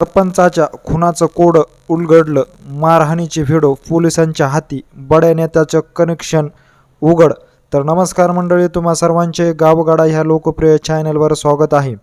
सरपंचाच्या खुनाचं code उलगडलं. मारहाणीचे video पोलिसांच्या हाती. बड्या नेत्याचं कनेक्शन उघड. तर नमस्कार मंडळी तुम्हा सर्वांचे गावगाडा ह्या लोकप्रिय चॅनलवर स्वागत आहे.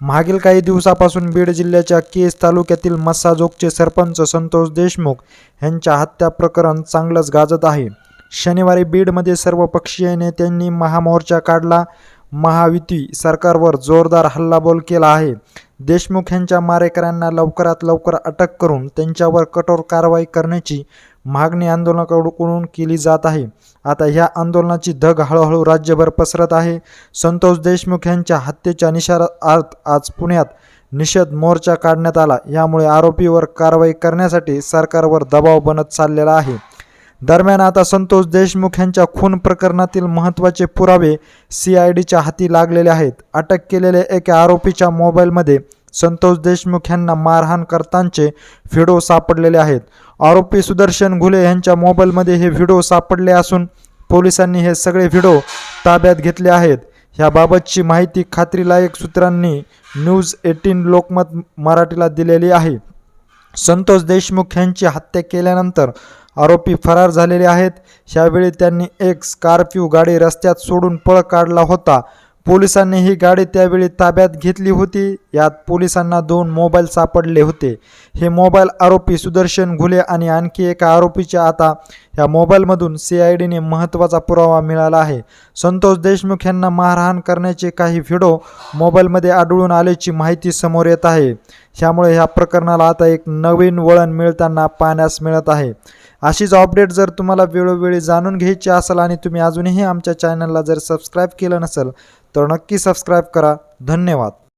मागील काही दिवसापासून बीड जिल्ह्याच्या केस तालुक्यातील मस्साजोगचे सरपंच संतोष देशमुख यांच्या हत्या प्रकरण चांगलंच गाजत आहे. शनिवारी बीडमध्ये सर्व पक्षीय नेत्यांनी महामोर्चा काढला. महायुती सरकारवर जोरदार हल्लाबोल केला आहे. देशमुख यांच्या मारेकऱ्यांना लवकरात लवकर अटक करून त्यांच्यावर कठोर कारवाई करण्याची मागणी आंदोलनाकडून केली जात आहे. आता ह्या आंदोलनाची धग हळूहळू राज्यभर पसरत आहे. संतोष देशमुख यांच्या हत्येच्या निषेधार्थ आज पुण्यात निषेध मोर्चा काढण्यात आला. यामुळे आरोपीवर कारवाई करण्यासाठी सरकारवर दबाव बनत चाललेला आहे. दरम्यान आता संतोष देशमुख यांच्या खून प्रकरणातील महत्त्वाचे पुरावे सी आय डीच्या हाती लागलेले आहेत. अटक केलेल्या एका आरोपीच्या मोबाईलमध्ये संतोष देशमुख यांना मारहाण करतांचे व्हिडिओ सापडलेले आहेत. आरोपी सुदर्शन घुले यांच्या मोबाईलमध्ये हे व्हिडिओ सापडले असून पोलिसांनी हे सगळे व्हिडिओ ताब्यात घेतले आहेत. ह्याबाबतची माहिती खात्रीलायक सूत्रांनी न्यूज एटीन लोकमत मराठीला दिलेली आहे. संतोष देशमुख यांची हत्या केल्यानंतर आरोपी फरार झालेले आहेत. ह्यावेळी त्यांनी एक स्कॉर्पिओ गाडी रस्त्यात सोडून पळ काढला होता. पोलिसांनी ही गाडी त्यावेळी ताब्यात घेतली होती. यात पोलिसांना दोन मोबाईल सापडले होते. हे मोबाईल आरोपी सुदर्शन घुले आणि आणखी एका आरोपीच्या आता या मोबाईलमधून सी आय डीने महत्त्वाचा पुरावा मिळाला आहे. संतोष देशमुख यांना मारहाण करण्याचे काही व्हिडिओ मोबाईलमध्ये आढळून आल्याची माहिती समोर येत आहे. ह्यामुळे ह्या प्रकरणाला आता एक नवीन वळण मिळताना पाहण्यास मिळत आहे. अशीच अपडेट जर तुम्हाला वेळोवेळी जाणून घ्यायची असेल आणि तुम्ही अजूनही आमच्या चॅनलला जर सबस्क्राईब केलं नसेल तर नक्की सबस्क्राईब करा. धन्यवाद.